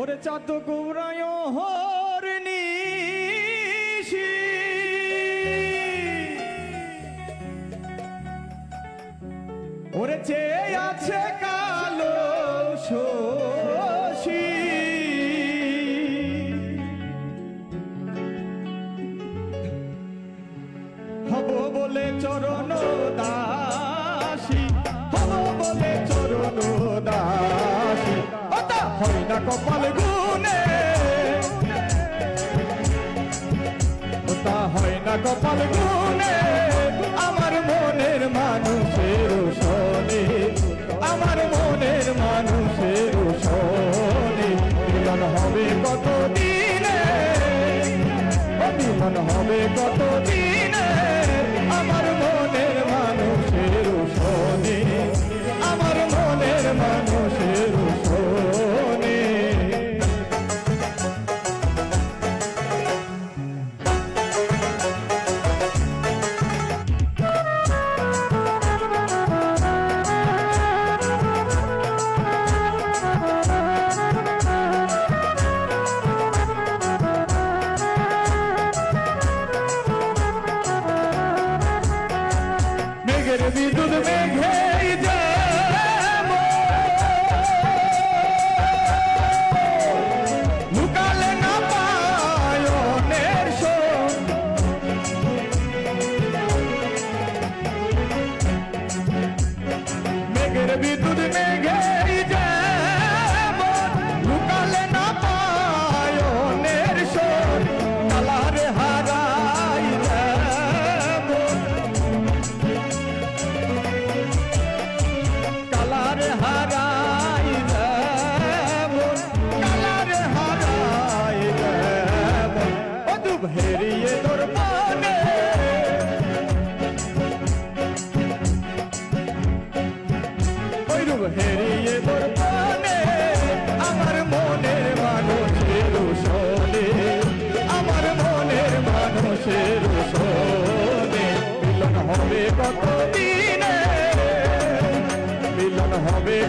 ওরে চাঁদ গৌরায় হরণি ওরে চেয়ে আছে কালো শশী। হব বলে চরণ না কপাল গুনে ওটা হয় না কপাল গুনে আমার মনের মানুষের শোনে আমার মনের মানুষের শোনে মিলন হবে কত দিনে মিলন হবে কত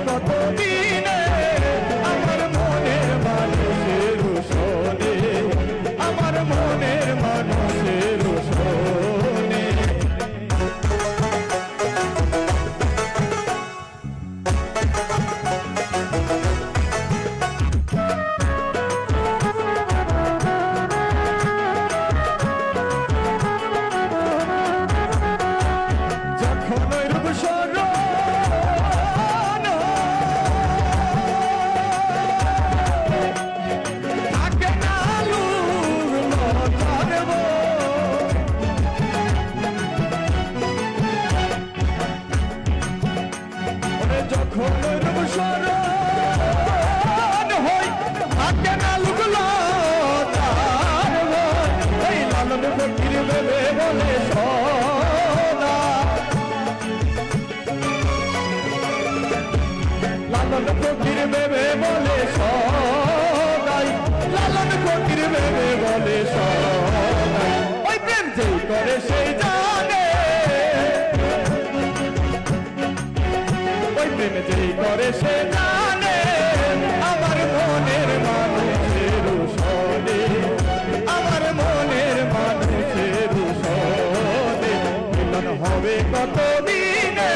কত দিনে বলে সদাই লালন ফকির বেবে বলে সদাই যেই করে সে জানে, আমার মনের মানুষের সনে আমার মনের মানুষের সনে মিলন হবে কত দিনে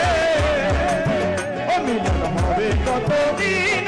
ও মিলন হবে কত দিনে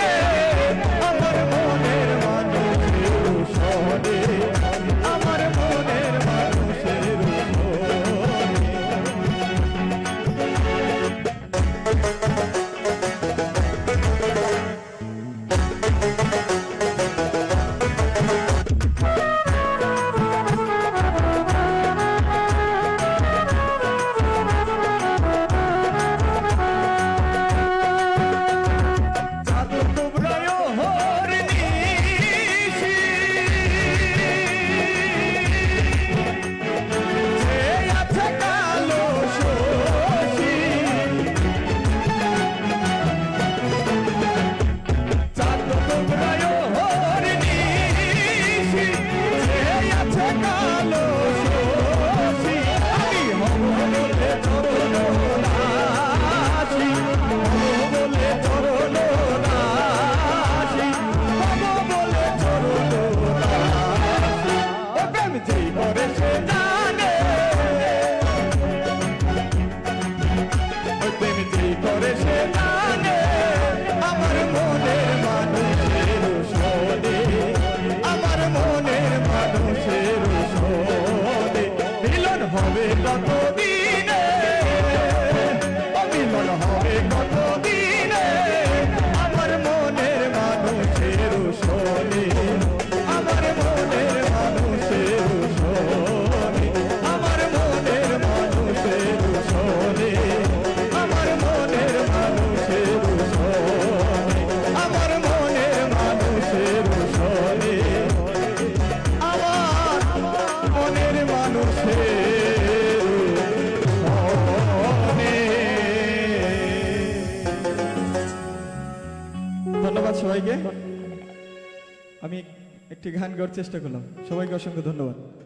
সবাইকে? আমি একটি গান গাওয়ার চেষ্টা করলাম। সবাইকে অসংখ্য ধন্যবাদ।